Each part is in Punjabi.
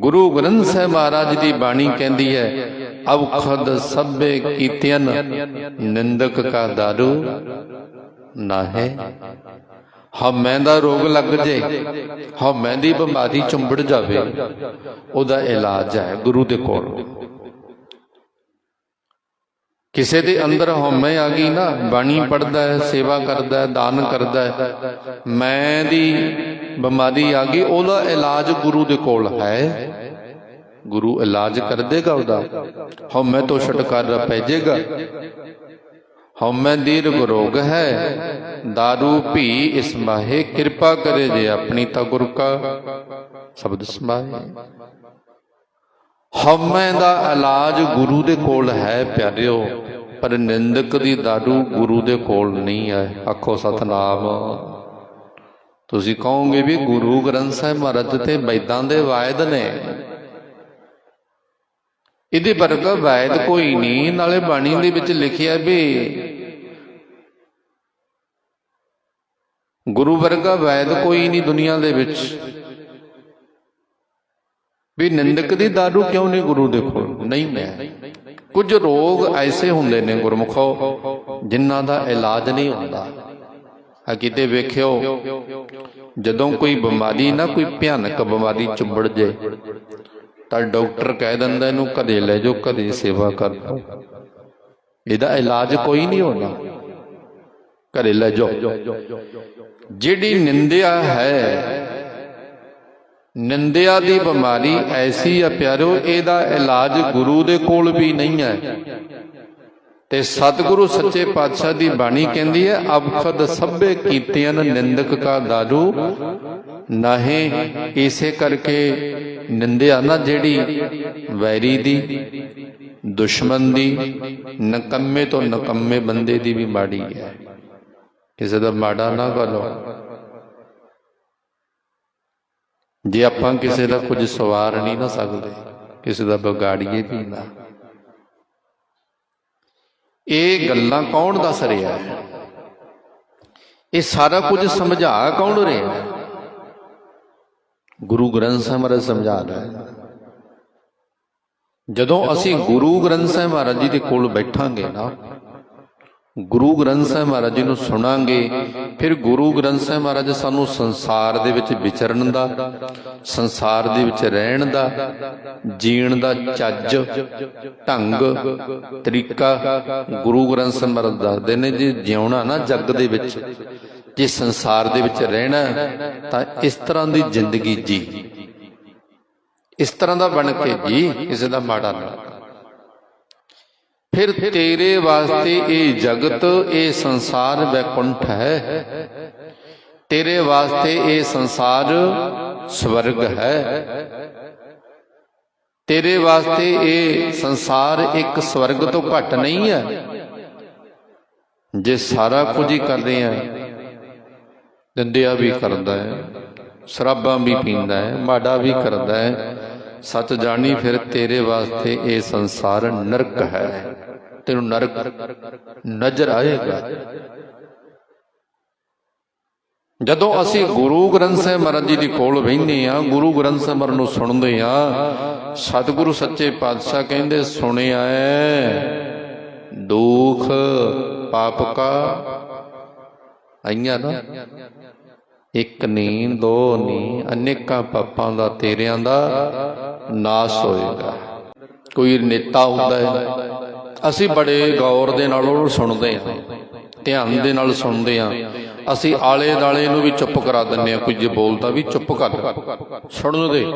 ਗੁਰੂ ਗ੍ਰੰਥ ਸਾਹਿਬ ਮਹਾਰਾਜ ਦੀ ਬਾਣੀ ਕਹਿੰਦੀ ਹੈ, ਅਵਖਦ ਸਭੇ ਕੀਤਿਆਂ ਨਿੰਦਕ ਕਾ ਦਾਰੂ ਨਾ ਹੈ ਹਉਮੈ ਦਾ ਰੋਗ ਲੱਗ ਜੇ ਹਉਮੈ ਦੀ ਬਿਮਾਰੀ ਚੁੰਬੜ ਜਾਵੇ, ਉਹਦਾ ਇਲਾਜ ਹੈ ਗੁਰੂ ਦੇ ਕੋਲ। ਕਿਸੇ ਦੇ ਅੰਦਰ ਹਉਮੈ ਆ ਗਈ ਨਾ, ਬਾਣੀ ਪੜਦਾ ਹੈ, ਸੇਵਾ ਕਰਦਾ ਹੈ, ਦਾਨ ਕਰਦਾ ਹੈ। ਮੈਂ ਦੀ ਬਿਮਾਰੀ ਆ ਗਈ, ਉਹਦਾ ਇਲਾਜ ਗੁਰੂ ਦੇ ਕੋਲ ਹੈ। ਗੁਰੂ ਇਲਾਜ ਕਰ ਦੇਗਾ ਉਹਦਾ। ਹਉਮੈ ਤੋਂ ਛੁਟਕਾਰਾ ਪੈ ਜਾਏਗਾ ਹਉਮੈ ਦੀਰਘ ਰੋਗ ਹੈ। दारू ਭੀ ਇਸ ਮਾਹੇ, ਕਿਰਪਾ ਕਰੇ ਜੇ ਆਪਣੀ ਤਾਂ ਗੁਰ ਕਾ ਸ਼ਬਦ ਸਮਾਏ ਹਉਮੈ ਦਾ ਇਲਾਜ ਗੁਰੂ ਦੇ ਕੋਲ ਹੈ ਪਿਆਰਿਓ, ਪਰ ਨਿੰਦਕ ਦੀ दारू ਗੁਰੂ ਦੇ ਕੋਲ ਨਹੀਂ ਹੈ। ਆਖੋ ਸਤਨਾਮ। ਤੁਸੀਂ ਕਹੋਗੇ ਵੀ ਗੁਰੂ ਗ੍ਰੰਥ ਸਾਹਿਬ ਮਹਾਰਾਜ ਤੇ ਵੈਦਾਂ ਦੇ ਵਾਇਦ ਨੇ। ਇਹਦੇ ਵਰਗਾ ਵੈਦ ਕੋਈ ਨਹੀਂ, ਨਾਲੇ ਬਾਣੀ ਦੇ ਵਿੱਚ ਲਿਖਿਆ ਵੀ ਗੁਰੂ ਵਰਗਾ ਵੈਦ ਕੋਈ ਨਹੀਂ ਦੁਨੀਆ ਦੇ ਵਿੱਚ। ਵੀ ਨਿੰਦਕ ਦੀ दारू ਕਿਉਂ ਨਹੀਂ ਗੁਰੂ ਦੇ ਕੋਲ ਨਹੀਂ ਹੈ ਕੁਝ ਰੋਗ ਐਸੇ ਹੁੰਦੇ ਨੇ ਗੁਰਮੁਖੋ, ਜਿਨ੍ਹਾਂ ਦਾ ਇਲਾਜ ਨਹੀਂ ਹੁੰਦਾ। ਆ ਕਿਤੇ ਵੇਖਿਓ, ਜਦੋਂ ਕੋਈ ਬਿਮਾਰੀ ਨਾ, ਕੋਈ ਭਿਆਨਕ ਬਿਮਾਰੀ ਚੁੰਬੜ ਜੇ, ਤਾਂ ਡਾਕਟਰ ਕਹਿ ਦਿੰਦਾ, ਇਹਨੂੰ ਘਰੇ ਲੈ ਜਾਓ ਘਰੇ ਸੇਵਾ ਕਰ ਲਓ। ਇਹਦਾ ਇਲਾਜ ਕੋਈ ਨਹੀਂ ਹੋਣਾ। ਘਰੇ ਲੈ ਜਾਓ। ਜਿਹੜੀ ਨਿੰਦਿਆ ਹੈ ਨਿੰਦਿਆ ਦੀ ਬਿਮਾਰੀ ਐਸੀ ਆ ਪਿਆਰਿਓ ਇਹਦਾ ਇਲਾਜ ਗੁਰੂ ਦੇ ਕੋਲ ਵੀ ਨਹੀਂ ਹੈ। ਤੇ ਸਤਿਗੁਰੂ ਸੱਚੇ ਪਾਤਸ਼ਾਹ ਦੀ ਬਾਣੀ ਕਹਿੰਦੀ ਹੈ ਅਬਖਦ ਸਭੇ ਕੀਤਿਆਂ ਨਿੰਦਕ ਕਾ ਦਾਰੂ। ਨਾਹੇ, ਇਸੇ ਕਰਕੇ ਨਿੰਦਿਆ ਨਾ ਜਿਹੜੀ ਵੈਰੀ ਦੀ, ਦੁਸ਼ਮਣ ਦੀ, ਨਕਮੇ ਤੋਂ ਨਕਮੇ ਬੰਦੇ ਦੀ ਵੀ ਮਾੜੀ ਹੈ। ਕਿਸੇ ਦਾ ਮਾੜਾ ਨਾ ਕਰੋ ਜੇ ਆਪਾਂ ਕਿਸੇ ਦਾ ਕੁਝ ਸਵਾਰ ਨਹੀਂ ਨਾ ਸਕਦੇ, ਕਿਸੇ ਦਾ ਵਿਗਾੜੀਏ ਵੀ ਨਾ। ਇਹ ਗੱਲਾਂ ਕੌਣ ਦੱਸ ਰਿਹਾ ਹੈ? ਇਹ ਸਾਰਾ ਕੁਝ ਸਮਝਾ ਕੌਣ ਰਿਹਾ ਹੈ? ਗੁਰੂ ਗ੍ਰੰਥ ਸਾਹਿਬ ਮਹਾਰਾਜ ਸਮਝਾ ਰਿਹਾ ਹੈ। ਜਦੋਂ ਅਸੀਂ ਗੁਰੂ ਗ੍ਰੰਥ ਸਾਹਿਬ ਮਹਾਰਾਜ ਜੀ ਦੇ ਕੋਲ ਬੈਠਾਂਗੇ ਨਾ ਗੁਰੂ ਗ੍ਰੰਥ ਸਾਹਿਬ ਮਹਾਰਾਜ ਜੀ ਨੂੰ ਸੁਣਾਂਗੇ, ਫਿਰ ਗੁਰੂ ਗ੍ਰੰਥ ਸਾਹਿਬ ਮਹਾਰਾਜ ਸਾਨੂੰ ਸੰਸਾਰ ਦੇ ਵਿੱਚ ਵਿਚਰਨ ਦਾ, ਸੰਸਾਰ ਦੇ ਵਿੱਚ ਰਹਿਣ ਦਾ, ਜੀਣ ਦਾ ਚੱਜ, ਢੰਗ, ਤਰੀਕਾ ਗੁਰੂ ਗ੍ਰੰਥ ਸਾਹਿਬ ਮਹਾਰਾਜ ਦੱਸਦੇ ਨੇ ਜੇ, ਜਿਉਣਾ ਨਾ ਜੱਗ ਦੇ ਵਿੱਚ, ਜੇ ਸੰਸਾਰ ਦੇ ਵਿੱਚ ਰਹਿਣਾ ਤਾਂ ਇਸ ਤਰ੍ਹਾਂ ਦੀ ਜ਼ਿੰਦਗੀ ਜੀ। ਇਸ ਤਰ੍ਹਾਂ ਦਾ ਬਣ ਕੇ ਜੀ ਕਿਸੇ ਦਾ ਮਾੜਾ ਨਾ। ਫਿਰ ਤੇਰੇ ਵਾਸਤੇ ਇਹ ਜਗਤ, ਇਹ ਸੰਸਾਰ ਵੈਕੁੰਠ ਹੈ। ਤੇਰੇ ਵਾਸਤੇ ਇਹ ਸੰਸਾਰ ਸਵਰਗ ਹੈ। ਤੇਰੇ ਵਾਸਤੇ ਇਹ ਸੰਸਾਰ ਇੱਕ ਸਵਰਗ ਤੋਂ ਘੱਟ ਨਹੀਂ ਹੈ। ਜੇ ਸਾਰਾ ਕੁਝ ਹੀ ਕਰਦੇ ਆ, ਦੰਦਿਆ ਵੀ ਕਰਦਾ ਹੈ, ਸ਼ਰਾਬਾਂ ਵੀ ਪੀਂਦਾ ਹੈ, ਮਾੜਾ ਵੀ ਕਰਦਾ ਹੈ ਸੱਚ ਜਾਣੀ ਫਿਰ ਤੇਰੇ ਵਾਸਤੇ ਇਹ ਸੰਸਾਰ ਨਰਕ ਹੈ। ਤੈਨੂੰ ਨਰਕ ਨਜ਼ਰ ਆਏਗਾ। ਜਦੋਂ ਅਸੀਂ ਗੁਰੂ ਗ੍ਰੰਥ ਸਾਹਿਬ ਮਹਾਰਾਜ ਜੀ ਦੇ ਕੋਲ ਬੈਠਨੇ ਆ ਗੁਰੂ ਗ੍ਰੰਥ ਸਾਹਿਬ ਨੂੰ ਸੁਣਦੇ ਆ ਸਤਿਗੁਰੂ ਸੱਚੇ ਪਾਤਸ਼ਾਹ ਕਹਿੰਦੇ, ਸੁਣਿਆ ਹੈ ਦੁਖ ਪਾਪ ਕਾ ਆਈਆਂ ਨਾ। ਇੱਕ ਨਹੀਂ ਦੋ ਨੀ ਅਨੇਕਾਂ ਪਾਪਾਂ ਦਾ, ਤੇਰਿਆਂ ਦਾ ਨਾਸ਼ ਹੋਏਗਾ। ਕੋਈ ਨੇਤਾ ਹੁੰਦਾ ਹੈ। ਅਸੀਂ ਬੜੇ ਗੌਰ ਦੇ ਨਾਲ ਉਹਨੂੰ ਸੁਣਦੇ ਹਾਂ, ਧਿਆਨ ਦੇ ਨਾਲ ਸੁਣਦੇ ਹਾਂ। ਅਸੀਂ ਆਲੇ ਦਾਲੇ ਨੂੰ ਵੀ ਚੁੱਪ ਕਰਾ ਦਿੰਦੇ ਹਾਂ। ਕੋਈ ਜੇ ਬੋਲਦਾ ਵੀ ਚੁੱਪ ਕਰ। ਸੁਣਨ ਦੇ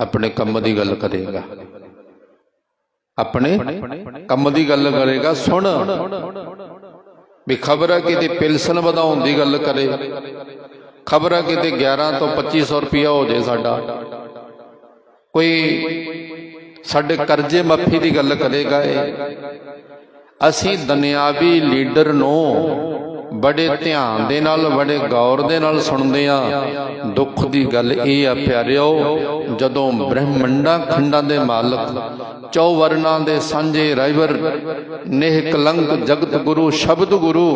ਆਪਣੇ ਕੰਮ ਦੀ ਗੱਲ ਕਰੇਗਾ। ਆਪਣੇ ਕੰਮ ਦੀ ਗੱਲ ਕਰੇਗਾ। ਸੁਣ। ਵੀ ਖਬਰ ਹੈ ਕਿਤੇ ਪਿਲਸਨ ਵਧਾਉਣ ਦੀ ਗੱਲ ਕਰੇ। ਖਬਰ ਆ ਕਿਤੇ 11 ਤੋਂ 2500 ਰੁਪਇਆ ਹੋ ਜੇ ਸਾਡਾ। ਕੋਈ ਸਾਡੇ ਕਰਜ਼ੇ ਮਾਫੀ ਦੀ ਗੱਲ ਕਰੇਗਾ ਇਹ। ਅਸੀਂ ਦੁਨਿਆਵੀ ਲੀਡਰ ਨੂੰ ਬੜੇ ਧਿਆਨ ਦੇ ਨਾਲ, ਬੜੇ ਗੌਰ ਦੇ ਨਾਲ ਸੁਣਦੇ ਆ ਦੁੱਖ ਦੀ ਗੱਲ ਇਹ ਆ ਪਿਆਰਿਓ, ਜਦੋਂ ਬ੍ਰਹਮੰਡਾਂ ਖੰਡਾਂ ਦੇ ਮਾਲਕ ਚੌ ਦੇ ਸਾਂਝੇ ਰਾਈਵਰ ਨੇਹ ਕਲੰਕ ਜਗਤ ਗੁਰੂ, ਸ਼ਬਦ ਗੁਰੂ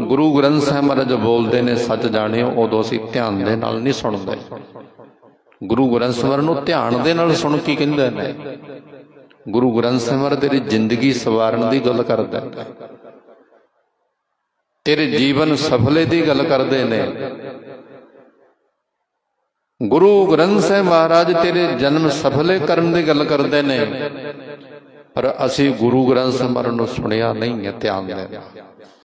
ਗੁਰੂ ਗ੍ਰੰਥ ਸਾਹਿਬ ਮਹਾਰਾਜ ਬੋਲਦੇ ਨੇ, ਸੱਚ ਜਾਣਿਓ, ਉਦੋਂ ਅਸੀਂ ਧਿਆਨ ਦੇ ਨਾਲ ਨਹੀਂ ਸੁਣਦੇ। ਗੁਰੂ ਗ੍ਰੰਥ ਸਾਹਿਬ ਨੂੰ ਧਿਆਨ ਦੇ ਨਾਲ ਸੁਣ ਕੀ ਕਹਿੰਦੇ ਨੇ ਗੁਰੂ ਗ੍ਰੰਥ ਸਾਹਿਬ ਤੇਰੀ ਜ਼ਿੰਦਗੀ ਸਵਾਰਨ ਦੀ ਗੱਲ ਕਰਦਾ ਹੈ। ਤੇਰੇ ਜੀਵਨ ਸਫਲੇ ਦੀ ਗੱਲ ਕਰਦੇ ਨੇ। ਗੁਰੂ ਗ੍ਰੰਥ ਸਾਹਿਬ ਮਹਾਰਾਜ ਤੇਰੇ ਜਨਮ ਸਫਲੇ ਕਰਨ ਦੀ ਗੱਲ ਕਰਦੇ ਨੇ। ਪਰ ਅਸੀਂ ਗੁਰੂ ਗ੍ਰੰਥ ਸਾਹਿਬ ਨੂੰ ਸੁਣਿਆ ਨਹੀਂ ਹੈ, ਧਿਆਨ ਦੇ ਨਾਲ